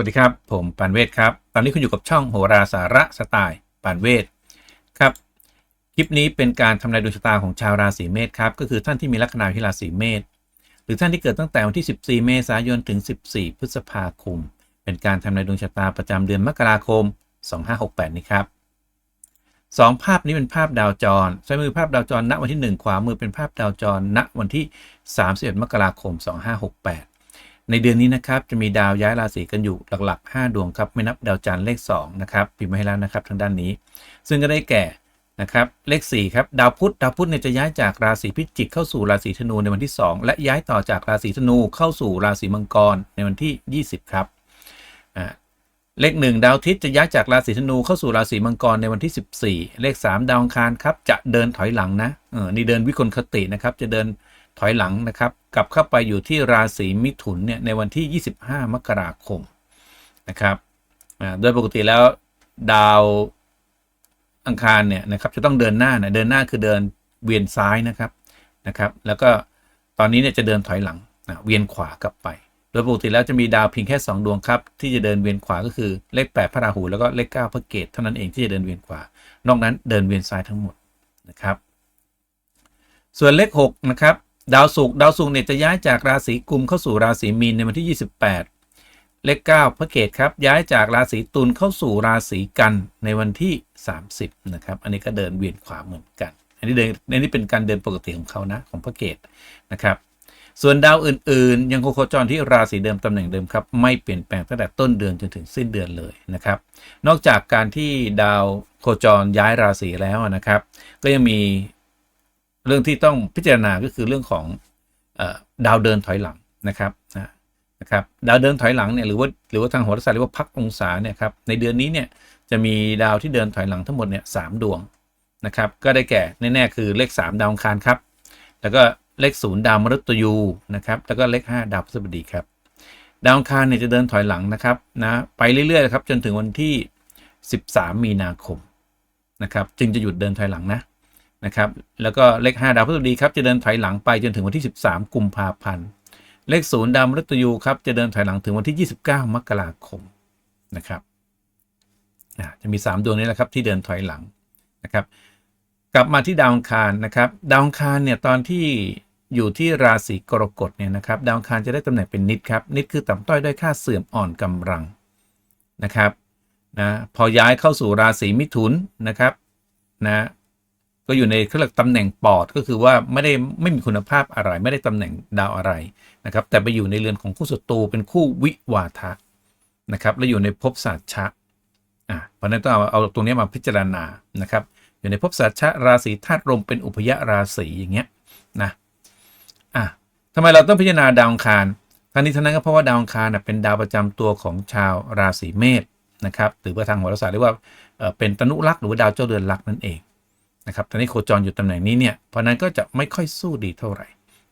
วัสดีครับ ผมปานเวทครับ ตอนนี้คุณอยู่กับช่องโหราสาระสไตล์ปานเวทครับ คลิปนี้เป็นการทำนายดวงชะตาของชาวราศีเมษครับ ก็คือท่านที่มีลัคนาที่ราศีเมษ หรือท่านที่เกิดตั้งแต่วันที่ 14 เมษายน ถึง 14 พฤษภาคม เป็นการทำนายดวงชะตาประจำเดือนมกราคม 2568 นี้ครับสองภาพนี้เป็นภาพดาวจรซ้ายมือภาพดาวจรณวันที่ 1 ขวามือเป็นภาพดาวจรณวันที่ 31 มกราคม 2568 ในเดือนนี้นะครับจะมีดาวย้ายราศีกันอยู่หลักๆ 5 ดวงครับไม่นับดาวจันทร์เลข2นะครับพิมพ์มาให้แล้วนะครับทางด้านนี้ ซึ่งก็ได้แก่นะครับเลข4ครับดาวพุธดาวพุธเนี่ยจะย้ายจากราศีพิจิกเข้าสู่ราศีธนูในวันที่ 2 และย้ายต่อจากราศีธนูเข้าสู่ราศีมังกรในวันที่ 20 ครับเลข 1 ดาวทิตย์จะย้ายจากราศีธนูเข้าสู่ราศีมังกรในวันที่ 14 เลข 3 ดาวอังคารครับจะเดินถอยหลังนะเออนี่เดินวิกลคตินะครับจะเดิน ถอยหลังนะครับ กลับเข้าไปอยู่ที่ราศีมิถุนเนี่ยในวันที่ 25 มกราคมนะครับโดยปกติแล้วดาวอังคารเนี่ยนะครับจะต้องเดินหน้านะเดินหน้าคือเดินเวียนซ้ายนะครับนะครับ แล้วก็ตอนนี้เนี่ยจะเดินถอยหลังนะเวียนขวากลับไป โดยปกติแล้วจะมีดาวเพียงแค่ 2 ดวงครับ ที่จะเดินเวียนขวาก็คือเลข8พระราหูแล้วก็เลข9พระเกตเท่านั้นเองที่จะเดินเวียนขวานอกนั้นเดินเวียนซ้ายทั้งหมดนะครับ ส่วนเลข6นะครับ ดาวศุกร์ดาวศุกร์เนี่ยจะย้ายจากราศีกุมเข้าสู่ราศีมีนในวันที่ 28 เลข9พระเกตครับ ย้ายจากราศีตุลเข้าสู่ราศีกันในวันที่ 30 นะครับ อันนี้ก็เดินเวียนขวาเหมือนกัน อันนี้เดินอันนี้เป็นการเดินปกติของเขานะของพระเกตนะครับ ส่วนดาวอื่นๆ ยังคงโคจรที่ราศีเดิมตำแหน่งเดิมครับ ไม่เปลี่ยนแปลงตั้งแต่ต้นเดือนจนถึงสิ้นเดือนเลยนะครับ นอกจากการที่ดาวโคจรย้ายราศีแล้วนะครับ ก็ยังมี เรื่องที่ต้องพิจารณาก็คือเรื่องของอดาวเดินถอยหลังนะครับนะครับดาวเดินถอยหลังเนี่ยหรือว่าหรือว่าทางโหราศาสตร์เรียกว่าพักองศาเนี่ยครับในเดือนนี้เนี่ยจะมีดาวที่เดินถอยหลังทั้งหมดเนี่ยสามดวงนะครับก็ได้แก่แน่ๆคือเลข 3 ดาวอังคารครับ แล้วก็เลขศูนย์ดาวมฤตยูนะครับแล้วก็เลข 5 ดาวพฤหัสบดีครับดาวอังคารเนี่ยจะเดินถอยหลังนะครับนะไปเรื่อยๆครับจนถึงวันที่ 13 มีนาคมนะครับจึงจะหยุดเดินถอยหลังนะ นะครับ แล้วก็เลข 5 ดาวพฤหัสบดีครับจะเดินถอยหลังไปจนถึงวันที่ 13 กุมภาพันธ์ เลขศูนย์ดาวมฤตยูครับจะเดินถอยหลังถึงวันที่ 29 มกราคมนะครับจะมี 3 ดวงนี้แหละครับที่เดินถอยหลังนะครับ กลับมาที่ดาวอังคารนะครับ ดาวอังคารเนี่ยตอนที่อยู่ที่ราศีกรกฎเนี่ยนะครับดาวอังคารจะได้ตำแหน่งเป็นนิดครับนิดคือต่ำต้อยด้อยค่าเสื่อมอ่อนกำลังนะครับนะพอย้ายเข้าสู่ราศีมิถุนนะครับนะ ก็อยู่ในเขาเรียกตำแหน่งปอดก็คือว่าไม่ได้ไม่มีคุณภาพอะไร ไม่ได้ตำแหน่งดาวอะไรนะครับ แต่ไปอยู่ในเรือนของคู่ศัตรูเป็นคู่วิวาทะนะครับ และอยู่ในภพศาสตร์ชะอะเพราะนั้นต้องเอาเอาตรงนี้มาพิจารณานะครับ อยู่ในภพสัตชะราศีธาตุลมเป็นอุพยราศีอย่างเงี้ยนะอะทำไมเราต้องพิจารณาดาวอังคารทั้งนี้ทั้งนั้นก็เพราะว่าดาวอังคารนะเป็นดาวประจำตัวของชาวราศีเมษนะครับหรือว่าทางโหราศาสตร์เรียกว่าเอ่อเป็นตนุรักษ์หรือว่าดาวเจ้าเรือนรักนั่นเอง นะครับตอนนี้โคจรอยู่ตำแหน่งนี้เนี่ยเพราะนั้นก็จะไม่ค่อยสู้ดีเท่าไหร่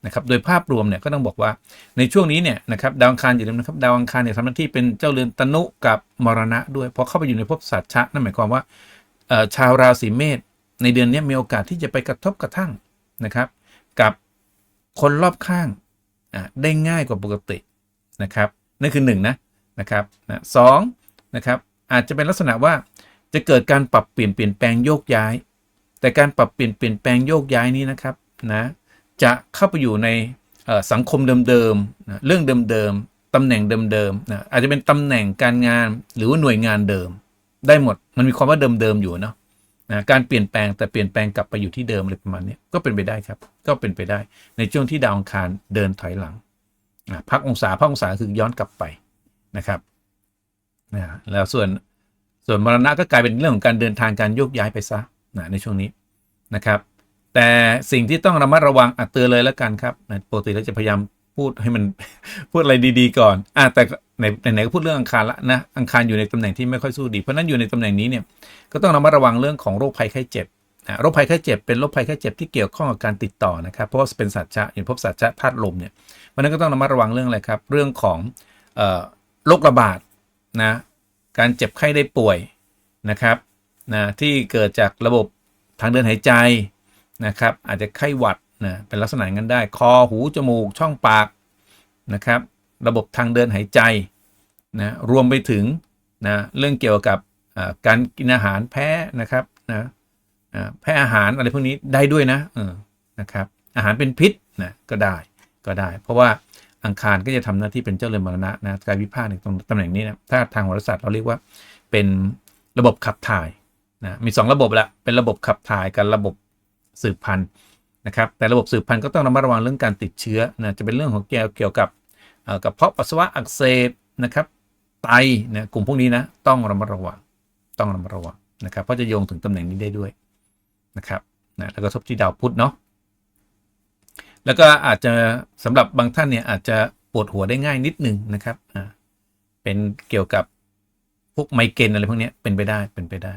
นะครับโดยภาพรวมเนี่ยก็ต้องบอกว่าในช่วงนี้เนี่ยนะครับดาวอังคารอยู่าลืมนะครับดาวอังคารเนี่ยทำหน้าที่เป็นเจ้าเรือนตนุกับมรณะด้วยพราะเข้าไปอยู่ในภพสัตชะนั่นหมายความว่าชาวราศีเมษในเดือนนี้มีโอกาสที่จะไปกระทบกระทั่งนะครับกับคนรอบข้างได้ง่ายกว่าปกตินะครับนั่นคือหนึ่งนะนะครับนะสองนะครับอาจจะเป็นลักษณะว่าจะเกิดการปรับเปลี่ยนเปลี่ยนแปลงโยกย้าย แต่การปรับเปลี่ยนเปลี่ยนแปลงโยกย้ายนี้นะครับนะจะเข้าไปอยู่ในสังคมเดิมๆนะเรื่องเดิมๆตำแหน่งเดิมๆนะอาจจะเป็นตำแหน่งการงานหรือว่าหน่วยงานเดิม ได้หมดมันมีความว่าเดิมๆอยู่เนาะนะการเปลี่ยนแปลงแต่เปลี่ยนแปลงกลับไปอยู่ที่เดิมอะไรประมาณนี้ก็เป็นไปได้ครับ ก็เป็นไปได้ในช่วงที่ดาวอังคารเดินถอยหลังนะพักองศาพักองศาคือย้อนกลับไปนะครับนะแล้วส่วนส่วนมรณะก็กลายเป็นเรื่องของการเดินทางการโยกย้ายไปซะ นะในช่วงนี้นะครับ แต่สิ่งที่ต้องระมัดระวังอัดเตือนเลยแล้วกันครับนะปกติเราจะพยายามพูดให้มันพูดอะไรดี ๆ ก่อนอะแต่ในไหนๆก็พูดเรื่องอังคารละนะอังคารอยู่ในตำแหน่งที่ไม่ค่อยสู้ดี เพราะนั้นอยู่ในตำแหน่งนี้เนี่ยก็ต้องระมัดระวังเรื่องของโรคภัยไข้เจ็บนะโรคภัยไข้เจ็บเป็นโรคภัยไข้เจ็บที่เกี่ยวข้องกับการติดต่อนะครับเพราะว่าเป็นสัตว์ชะอย่างพบสัตว์ชะธาตุลมเนี่ยเพราะนั้นก็ต้องระมัดระวังเรื่องอะไรครับ เรื่องของโรคระบาดนะการเจ็บไข้ได้ป่วยนะครับ นะที่เกิดจากระบบทางเดินหายใจนะครับ อาจจะไข้หวัดนะเป็นลักษณะงนั้นได้ คอหูจมูกช่องปากนะครับ ระบบทางเดินหายใจนะรวมไปถึงนะเรื่องเกี่ยวกับการกินอาหารแพ้นะครับนะแพ้อาหารอะไรพวกนี้ได้ด้วยนะเออนะครับอาหารเป็นพิษนะก็ได้ก็ได้ เพราะว่าอังคารก็จะทำหน้าที่เป็นเจ้าเรือนมรณะนะกายวิภาคในตรงตำแหน่งนี้นะถ้าทางโหราศาสตร์เราเรียกว่าเป็นระบบขับถ่าย นะมี 2 ระบบละเป็นระบบขับถ่ายกับระบบสืบพันธุ์นะครับแต่ระบบสืบพันธุ์ก็ต้องระมัดระวังเรื่องการติดเชื้อนะจะเป็นเรื่องของเกี่ยวเกี่ยวกับเอ่อกระเพาะปัสสาวะอักเสบนะครับไตนะกลุ่มพวกนี้นะต้องระมัดระวังต้องระมัดระวังนะครับเพราะจะโยงถึงตำแหน่งนี้ได้ด้วยนะครับนะแล้วก็ทบที่ดาวพุธเนาะแล้วก็อาจจะสำหรับบางท่านเนี่ยอาจจะปวดหัวได้ง่ายนิดนึงนะครับอ่าเป็นเกี่ยวกับพวกไมเกรนอะไรพวกนี้เป็นไปได้เป็นไปได้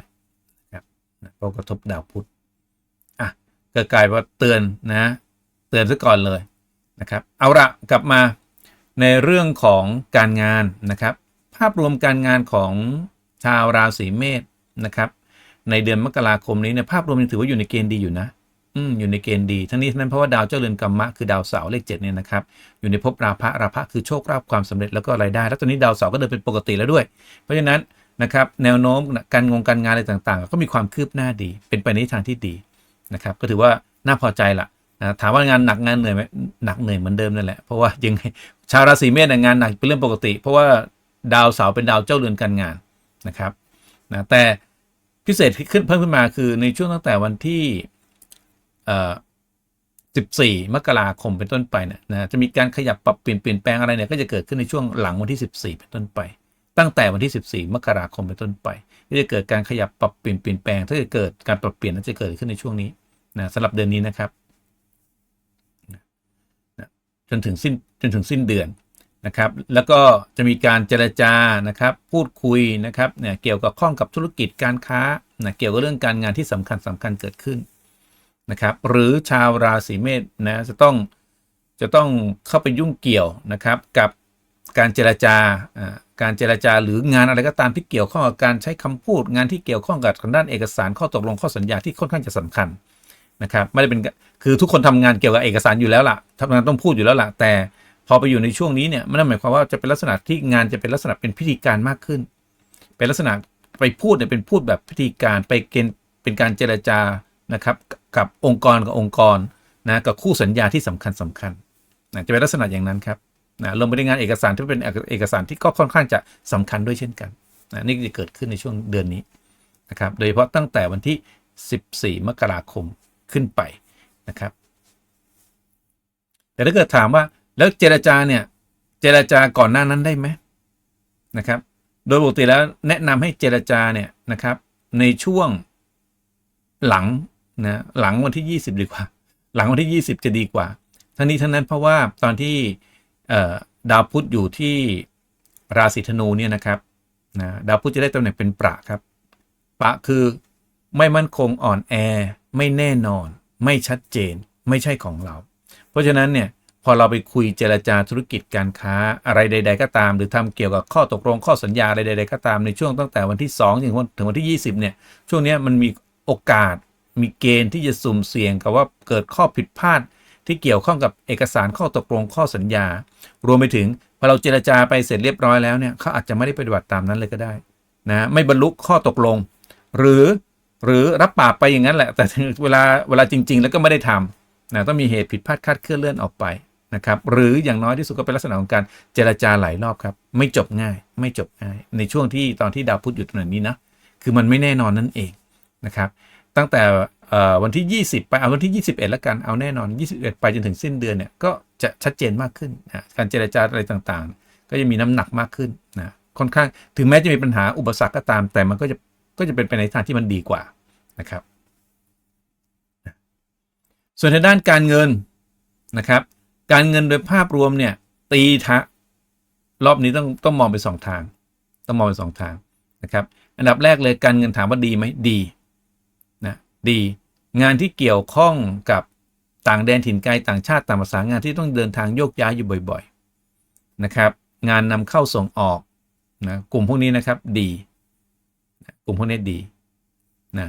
เพราะกระทบดาวพุธอะก็กลายว่าเตือนนะเตือนซะก่อนเลยนะครับ เอาละกลับมาในเรื่องของการงานนะครับ ภาพรวมการงานของชาวราศีเมษนะครับ ในเดือนมกราคมนี้เนี่ยภาพรวมยังถือว่าอยู่ในเกณฑ์ดีอยู่นะอืมอยู่ในเกณฑ์ดี ทั้งนี้ทั้งนั้นเพราะว่าดาวเจ้าเรือนกรรมะคือดาวเสาร์เลขเจ็ดเนี่ยนะครับ อยู่ในภพราภะราภะคือโชคลาภความสำเร็จแล้วก็รายได้ แล้วตอนนี้ดาวเสาร์ก็เดินเป็นปกติแล้วด้วย เพราะฉะนั้น นะครับแนวโน้มการงงการงานอะไรต่างๆ ก็มีความคืบหน้าดี เป็นไปในทางที่ดีนะครับก็ถือว่าน่าพอใจละนะถามว่างานหนักงานเหนื่อยไหมหนักเหนื่อยเหมือนเดิมนั่นแหละเพราะว่ายังไงชาวราศีเมษงานหนักเป็นเรื่องปกติ เพราะว่าดาวเสาร์เป็นดาวเจ้าเรือนการงานนะครับนะแต่พิเศษขึ้นเพิ่มขึ้นมาคือในช่วงตั้งแต่วันที่14 มกราคมเป็นต้นไปเนี่ยนะจะมีการขยับปรับเปลี่ยนเปลี่ยนแปลงอะไรเนี่ยก็จะเกิดขึ้นในช่วงหลังวันที่ 14 เป็นต้นไป ตั้งแต่วันที่ 14 มกราคมเป็นต้นไปก็จะเกิดการขยับปรับเปลี่ยนเปลี่ยนแปลง ถ้าจะเกิดการปรับเปลี่ยนนั้นจะเกิดขึ้นในช่วงนี้นะสำหรับเดือนนี้นะครับนะจนถึงสิ้นจนถึงสิ้นเดือนนะครับ แล้วก็จะมีการเจรจานะครับ พูดคุยนะครับเนี่ยเกี่ยวกับข้องกับธุรกิจการค้านะเกี่ยวกับเรื่องการงานที่สำคัญสำคัญเกิดขึ้นนะครับ หรือชาวราศีเมษนะจะต้องจะต้องเข้าไปยุ่งเกี่ยวนะครับ กับ การเจรจาอ่าการเจรจาหรืองานอะไรก็ตามที่เกี่ยวข้องกับการใช้คำพูดงานที่เกี่ยวข้องกับทางด้านเอกสารข้อตกลงข้อสัญญาที่ค่อนข้างจะสำคัญนะครับไม่ได้เป็นคือทุกคนทำงานเกี่ยวกับเอกสารอยู่แล้วล่ะทำงานต้องพูดอยู่แล้วล่ะแต่พอไปอยู่ในช่วงนี้เนี่ยมันนั่นหมายความว่าจะเป็นลักษณะที่งานจะเป็นลักษณะเป็นพิธีการมากขึ้น เป็นลักษณะไปพูดเนี่ยเป็นพูดแบบพิธีการไปเกณฑ์เป็นการเจรจานะครับกับองค์กรกับองค์กรนะกับคู่สัญญาที่สำคัญสำคัญนะจะเป็นลักษณะอย่างนั้นครับ นะรวมไปถึงานเอกสารที่เป็นเอกสารที่ก็ค่อนข้างจะสำคัญด้วยเช่นกันนะนี่จะเกิดขึ้นในช่วงเดือนนี้นะครับโดยเฉพาะตั้งแต่วันที่ 14 มกราคมขึ้นไปนะครับ แต่ถ้าเกิดถามว่าแล้วเจรจาเนี่ยเจรจาก่อนหน้านั้นได้ไหมนะครับ โดยปกติแล้วแนะนำให้เจรจาเนี่ยนะครับ ในช่วงหลังนะหลังวันที่ 20 ดีกว่า หลังวันที่ 20 จะดีกว่า ทั้งนี้ทั้งนั้นเพราะว่าตอนที่ ดาวพุธอยู่ที่ราศีธนูเนี่ยนะครับนะดาวพุธจะได้ตำแหน่งเป็นประครับ ประคือไม่มั่นคงอ่อนแอ ไม่แน่นอน ไม่ชัดเจน ไม่ใช่ของเรา เพราะฉะนั้นเนี่ยพอเราไปคุยเจรจาธุรกิจการค้าอะไรใด ๆ ก็ตาม หรือทำเกี่ยวกับข้อตกลงข้อสัญญาอะไรใด ๆ ก็ตามในช่วงตั้งแต่วันที่ 2 ถึงวันถึงวันที่ 20เนี่ยช่วงนี้มันมีโอกาสมีเกณฑ์ที่จะสุ่มเสี่ยงกับว่าเกิดข้อผิดพลาด ที่เกี่ยวข้องกับเอกสารข้อตกลงข้อสัญญา รวมไปถึงพอเราเจรจาไปเสร็จเรียบร้อยแล้วเนี่ยเขาอาจจะไม่ได้ปฏิบัติตามนั้นเลยก็ได้นะไม่บรรลุข้อตกลง หรือหรือรับปากไปอย่างนั้นแหละ แต่เวลาเวลาจริง ๆ แล้วก็ไม่ได้ทำนะต้องมีเหตุผิดพลาดคาดเคลื่อนเลื่อนออกไปนะครับหรืออย่างน้อยที่สุดก็เป็นลักษณะของการเจรจาหลายรอบครับ ไม่จบง่าย ไม่จบง่าย ในช่วงที่ตอนที่ดาวพุธอยู่ตรงนี้นะคือมันไม่แน่นอนนั่นเองนะครับ ตั้งแต่ วันที่ 20 ไปเอาวันที่ 21 แล้วกันเอาแน่นอน 21 ไปจนถึงสิ้นเดือนเนี่ยก็จะชัดเจนมากขึ้นนะการเจรจาอะไรต่างๆ ก็จะมีน้ำหนักมากขึ้นนะค่อนข้างถึงแม้จะมีปัญหาอุปสรรคก็ตาม แต่มันก็จะก็จะเป็นไปในทางที่มันดีกว่านะครับ ส่วนทางด้านการเงินนะครับ การเงินโดยภาพรวมเนี่ยตีทะรอบนี้ต้องต้องมองไปสองทาง ต้องมองไปสองทางนะครับ อันดับแรกเลยการเงินถามว่าดีไหมดี ดี งานที่เกี่ยวข้องกับต่างแดนถิ่นไกลต่างชาติต่างภาษางานที่ต้องเดินทางโยกย้ายอยู่บ่อยๆนะครับงานนำเข้าส่งออกนะกลุ่มพวกนี้นะครับดีกลุ่มพวกนี้ดีนะ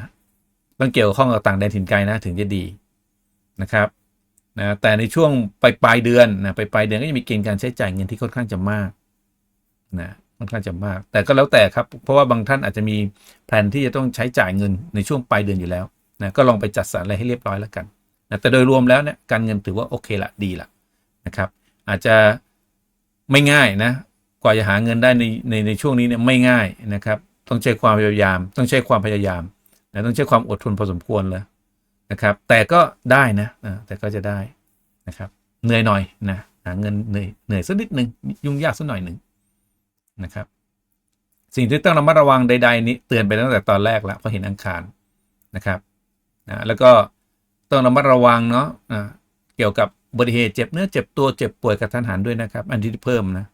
ต้องเกี่ยวข้องกับต่างแดนถิ่นไกลนะถึงจะดีนะครับนะแต่ในช่วงปลายปลายเดือนนะปลายปลายเดือนก็จะมีเกณฑ์การใช้จ่ายเงินที่ค่อนข้างจะมากนะค่อนข้างจะมาก แต่ก็แล้วแต่ครับ เพราะว่าบางท่านอาจจะมีแผนที่จะต้องใช้จ่ายเงินในช่วงปลายเดือนอยู่แล้ว นะก็ลองไปจัดสรรอะไรให้เรียบร้อยแล้วกันนะแต่โดยรวมแล้วเนี่ยการเงินถือว่าโอเคละดีละนะครับ อาจจะไม่ง่ายนะกว่าจะหาเงินได้ในในในช่วงนี้เนี่ยไม่ง่ายนะครับ ต้องใช้ความพยายาม ต้องใช้ความพยายามนะต้องใช้ความอดทนพอสมควรเลยนะครับ แต่ก็ได้นะอ่าแต่ก็จะได้นะครับ เหนื่อยหน่อยนะหาเงินเหนื่อยเหนื่อยสักนิดหนึ่งยุ่งยากสักหน่อยหนึ่งนะครับ สิ่งที่ต้องระมัดระวังใด ๆ นี้เตือนไปตั้งแต่ตอนแรกแล้วเพราะเห็นอังคารนะครับ นะแล้วก็ต้องระมัดระวังเนาะอ่าเกี่ยวกับอุบัติเหตุเจ็บเนื้อเจ็บตัวเจ็บป่วยกระทันหันด้วยนะครับ อันที่เพิ่มนะ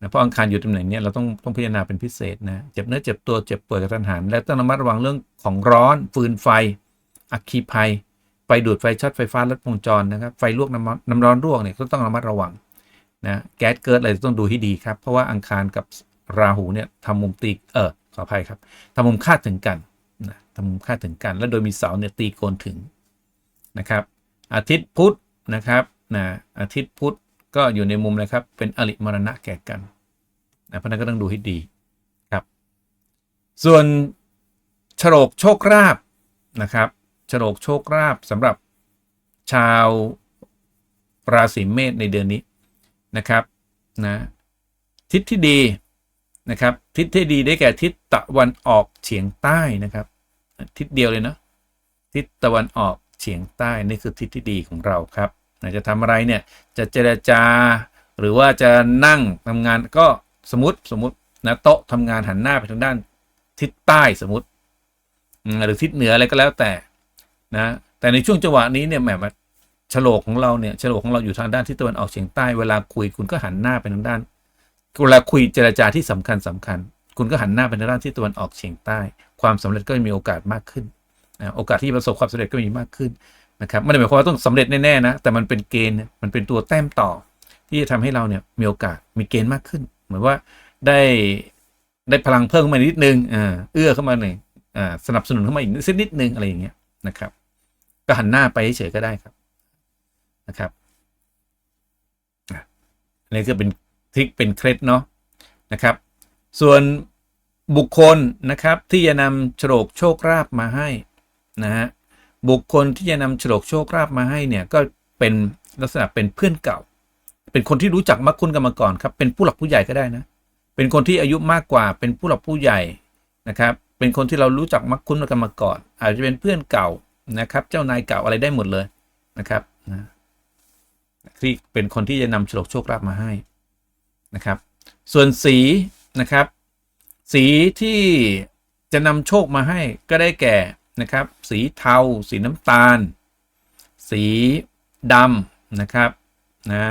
นะเพราะอังคารอยู่ตำแหน่งนี้เราต้องต้องพิจารณาเป็นพิเศษนะเจ็บเนื้อเจ็บตัวเจ็บป่วยกระทันหันและต้องระมัดระวังเรื่องของร้อนฟืนไฟ อัคคีภัย ไฟดูดไฟช็อตไฟฟ้าลัดวงจรนะครับไฟลวกน้ำมันน้ำร้อนลวกเนี่ยก็ต้องระมัดระวังนะแก๊สเกิดอะไรต้องดูให้ดีครับ เพราะว่าอังคารกับราหูเนี่ยทำมุมตีเออขออภัยครับทำมุมคาดถึงกัน นะทำมุมคาถึงกัน และโดยมีเสาเนี่ยตีโกนถึงนะครับอาทิตย์พุธนะครับนะอาทิตย์พุธก็อยู่ในมุมนะครับ เป็นอริมรณะแก่กันนะเพราะฉะนั้นก็ต้องดูให้ดีครับ ส่วนฉลกโชคราบนะครับฉลกโชคราบสำหรับชาวราศีเมษในเดือนนี้นะครับนะทิศที่ดีนะครับทิศที่ดีได้แก่ทิศตะวันออกเฉียงใต้นะครับ ทิศเดียวเลยเนาะทิศตะวันออกเฉียงใต้นี่คือทิศที่ดีของเราครับนจะทำอะไรเนี่ยจะเจรจา หรือว่าจะนั่งทำงานก็สมมติสมมตินะโต๊ะทำงานหันหน้าไปทางด้านทิศใต้สมมติหรือทิศเหนืออะไรก็แล้วแต่นะแต่ในช่วงจังหวะนี้เนี่ยแหมฉลกของเราเนี่ยฉลกของเราอยู่ทางด้านทิศตะวันออกเฉียงใต้เวลาคุยคุณก็หันหน้าไปทางด้านเวลาคุยเจรจาที่สำคัญสำคัญ คุณก็หันหน้าไปทางด้านที่ตะวันออกเฉียงใต้ ความสำเร็จก็จะมีโอกาสมากขึ้นนะโอกาสที่ประสบความสำเร็จก็มีมากขึ้นนะครับไม่ได้หมายความว่าต้องสำเร็จแน่ๆนะแต่มันเป็นเกณฑ์มันเป็นตัวแต้มต่อ ที่จะทำให้เราเนี่ยมีโอกาสมีเกณฑ์มากขึ้น เหมือนว่าได้ได้พลังเพิ่มขึ้นมานิดนึงอ่าเอื้อเข้ามาหน่อยอ่าสนับสนุนเข้ามาอีกสักนิดนึงอะไรอย่างเงี้ยนะครับก็หันหน้าไปเฉยๆก็ได้ครับนะครับอะอันนี้ก็เป็นทริคเป็นเคล็ดเนาะนะครับ ส่วน บุคคลนะครับที่จะนำโฉลกโชคลาภมาให้นะฮะบุคคลที่จะนำโฉลกโชคลาภมาให้เนี่ยก็เป็นลักษณะเป็นเพื่อนเก่า เป็นคนที่รู้จักมักคุ้นกันมาก่อนครับเป็นผู้หลักผู้ใหญ่ก็ได้นะเป็นคนที่อายุมากกว่าเป็นผู้หลักผู้ใหญ่นะครับเป็นคนที่เรารู้จักมักคุ้นกันมาก่อน อาจจะเป็นเพื่อนเก่านะครับ เจ้านายเก่าอะไรได้หมดเลยนะครับนะที่เป็นคนที่จะนำโฉลกโชคลาภมาให้นะครับ ส่วนสีนะครับ สีที่จะนำโชคมาให้ก็ได้แก่นะครับ สีเทา สีน้ำตาล สีดำนะครับนะ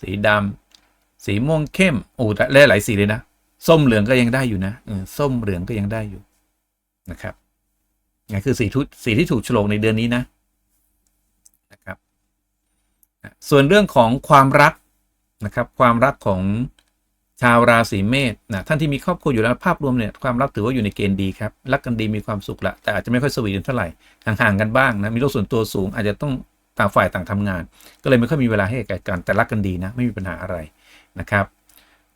สีดำสีม่วงเข้มโอ้แต่หลายสีเลยนะ ส้มเหลืองก็ยังได้อยู่นะอส้มเหลืองก็ยังได้อยู่นะครับนี่คือสีทุสีที่ถูกโฉลกในเดือนนี้นะนะครับ ส่วนเรื่องของความรักนะครับ ความรักของ ชาวราศีเมษนะท่านที่มีครอบครัวอยู่แล้วภาพรวมเนี่ยความรักถือว่าอยู่ในเกณฑ์ดีครับรักกันดีมีความสุขละแต่อาจจะไม่ค่อยสวีทกันเท่าไหร่ห่างๆกันบ้างนะมีโลกส่วนตัวสูง อาจจะต้องต่างฝ่ายต่างทำงาน ก็เลยไม่ค่อยมีเวลาให้แก่กันแต่รักกันดีนะไม่มีปัญหาอะไรนะครับ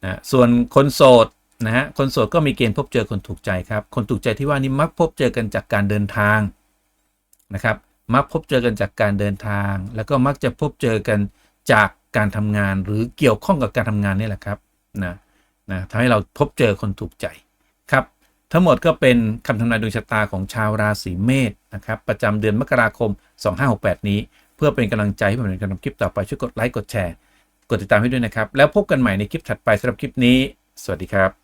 นะส่วนคนโสดนะฮะคนโสดก็มีเกณฑ์พบเจอคนถูกใจครับ คนถูกใจที่ว่านี้มักพบเจอกันจากการเดินทางนะครับ มักพบเจอกันจากการเดินทาง แล้วก็มักจะพบเจอกันจากการทำงาน หรือเกี่ยวข้องกับการทำงานนี่แหละครับ นะนะทำให้เราพบเจอคนถูกใจครับ ทั้งหมดก็เป็นคำทำนายดวงชะตาของชาวราศีเมษนะครับ ประจำเดือนมกราคม 2568 นี้ เพื่อเป็นกำลังใจให้ผมในการทำคลิปต่อไปช่วยกดไลค์กดแชร์ กดติดตามให้ด้วยนะครับ แล้วพบกันใหม่ในคลิปถัดไปสำหรับคลิปนี้ สวัสดีครับ